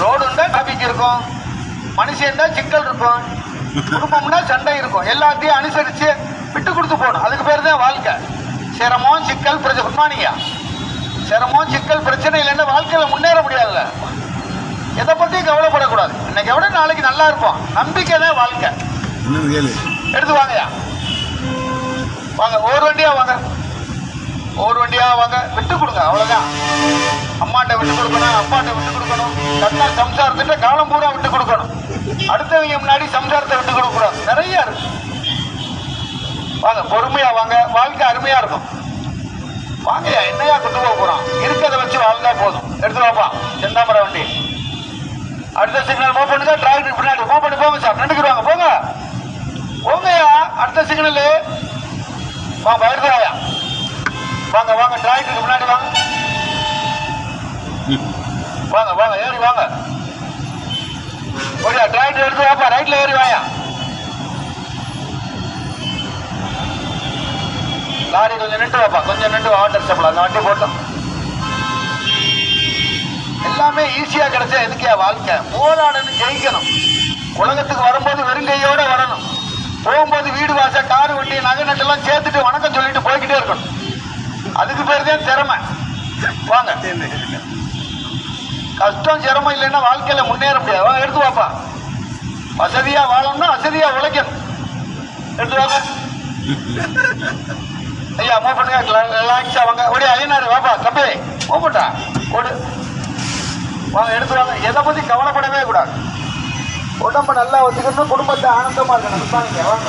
Road இருந்தா traffic இருக்கும். மனுஷன் இருந்தா சிக்கல் இருக்கும். குடும்பம்னா சண்டை இருக்கும். எல்லாத்தையும் அனுசரிச்சு விட்டு கொடுத்து போகணும். அதுக்கு பேர் தான் வாழ்க்கை. சிரமம் சிக்கல் பிரச்சனை குட் மார்னிங்கா சிரமம் சிக்கல் பிரச்சனை இல்லைன்னா வாழ்க்கையில முன்னேற முடியாதுல்ல. எதை பத்தியும் கவலைப்படக்கூடாது. இன்னைக்கு விட நாளைக்கு நல்லா இருப்போம் நம்பிக்கை தான் வாழ்க்கை. எடுத்து வாங்கயா வாங்க ஒரு வண்டியா வாங்க ஒரு வண்டியா வாங்க விட்டு கொடுங்க அவ்வளவுதான் அம்மாட்ட விட்டு கொடுக்கணும் அப்பாட்ட விட்டு கொடுக்கணும் தன்னா சம்சாரத்திட்ட காலம் பூரா விட்டு கொடுக்கணும். அடுத்தவங்க முன்னாடி சம்சாரத்தை விட்டு கொடுக்க கூடாது நிறைய இருக்கு. வாங்க பொறுமையா வாங்க. வாழ்க்கை அருமையா இருக்கும். வாங்கய்யா என்னையா கொண்டு போக போறோம் இருக்கிறத வச்சு வாழ்ந்தா போதும். எடுத்து வாப்பா. செந்தாமரை வண்டி. அடுத்த சிக்னல் மூவ் பண்ணுங்க. டிராக்டர் பின்னாடி. மூவ் பண்ணி போங்க சார் நின்றுக்குறாங்க போங்க. போங்கய்யா. அடுத்த சிக்னல் வாங்க எடுத்துறாயா வாங்க வாங்க. டிராக்டருக்கு முன்னாடி வாங்க. வாங்க வாங்க ஏறி வாங்க. ஓடியா டிராக்டர் எடுத்து வாப்பா ரைட்ல ஏறி வாயா. லாரி கொஞ்சம் நின்று வாப்பா கொஞ்சம் நின்று வாட்டர் ஸ்டெப்ல அந்த வண்டி போட்டோம். எல்லாமே ஈஸியா கிடைச்சா எதுக்கே வாழ்க்கை? போராடணும் ஜெயிக்கணும். உலகத்துக்கு வரும்போது வெறுங்கையோட வரணும். போகும்போது வீடு வாசல் கார் வண்டி நகை நட்டெல்லாம் சேர்த்துட்டு வணக்கம் சொல்லிட்டு போய்கிட்டே இருக்கணும். அதுக்கு பேர் தான் திறமை. வாங்க. கஷ்டம் சிரமம் இல்லைன்னா வாழ்க்கையில முன்னேற முடியாது. எடுத்து வாப்பா. வசதியா வாழணும்னா வசதியா உழைக்கணும். எடுத்து வாங்க ஐயா மூவ் பண்ணுங்க. ரிலாக்ஸா வாங்க. ஓடி ஐயனாரு வாப்பா தம்பி. மூவ் ஓடு வாங்க எடுத்து வாங்க. எதை பத்தி கவலைப்படவே கூடாது. உடம்ப நல்லா வச்சுக்கணும். குடும்பத்தை ஆனந்தமா இருக்கணும். வாங்க.